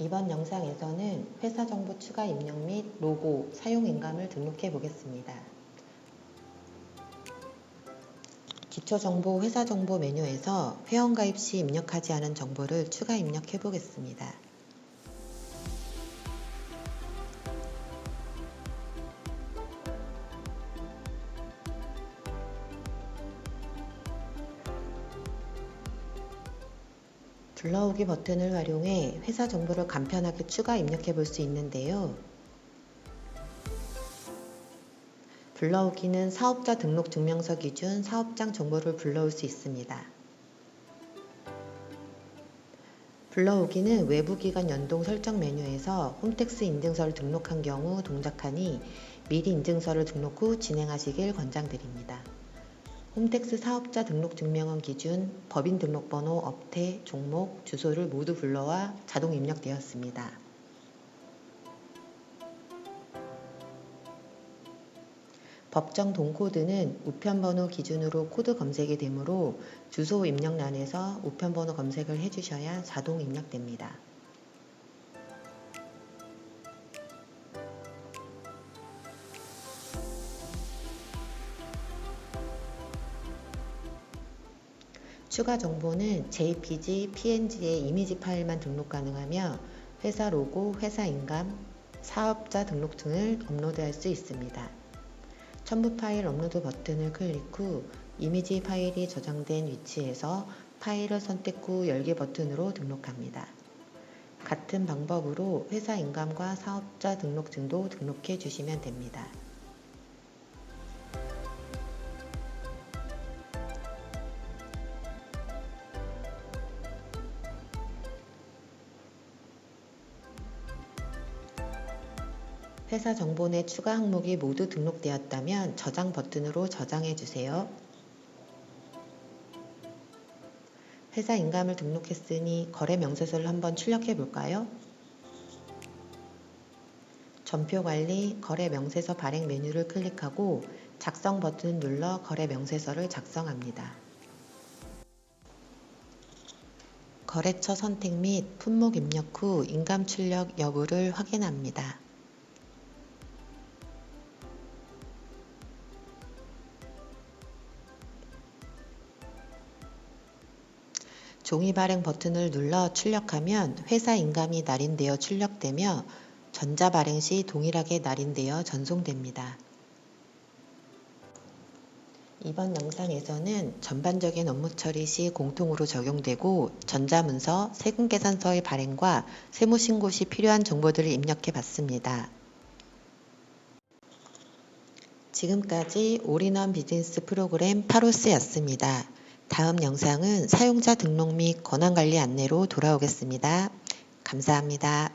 이번 영상에서는 회사 정보 추가 입력 및 로고, 사용 인감을 등록해 보겠습니다. 기초정보 회사 정보 메뉴에서 회원 가입 시 입력하지 않은 정보를 추가 입력해 보겠습니다. 불러오기 버튼을 활용해 회사 정보를 간편하게 추가 입력해 볼 수 있는데요. 불러오기는 사업자 등록 증명서 기준 사업장 정보를 불러올 수 있습니다. 불러오기는 외부 기관 연동 설정 메뉴에서 홈택스 인증서를 등록한 경우 동작하니 미리 인증서를 등록 후 진행하시길 권장드립니다. 홈택스 사업자 등록 증명원 기준 법인 등록번호, 업태, 종목, 주소를 모두 불러와 자동 입력되었습니다. 법정 동코드는 우편번호 기준으로 코드 검색이 되므로 주소 입력란에서 우편번호 검색을 해주셔야 자동 입력됩니다. 추가 정보는 JPG, PNG의 이미지 파일만 등록 가능하며 회사 로고, 회사 인감, 사업자 등록증을 업로드할 수 있습니다. 첨부 파일 업로드 버튼을 클릭 후 이미지 파일이 저장된 위치에서 파일을 선택 후 열기 버튼으로 등록합니다. 같은 방법으로 회사 인감과 사업자 등록증도 등록해 주시면 됩니다. 회사 정보 내 추가 항목이 모두 등록되었다면 저장 버튼으로 저장해 주세요. 회사 인감을 등록했으니 거래 명세서를 한번 출력해 볼까요? 전표 관리 거래 명세서 발행 메뉴를 클릭하고 작성 버튼 눌러 거래 명세서를 작성합니다. 거래처 선택 및 품목 입력 후 인감 출력 여부를 확인합니다. 종이 발행 버튼을 눌러 출력하면 회사 인감이 날인되어 출력되며 전자 발행 시 동일하게 날인되어 전송됩니다. 이번 영상에서는 전반적인 업무 처리 시 공통으로 적용되고 전자문서, 세금계산서의 발행과 세무신고 시 필요한 정보들을 입력해 봤습니다. 지금까지 올인원 비즈니스 프로그램 파로스였습니다. 다음 영상은 사용자 등록 및 권한관리 안내로 돌아오겠습니다. 감사합니다.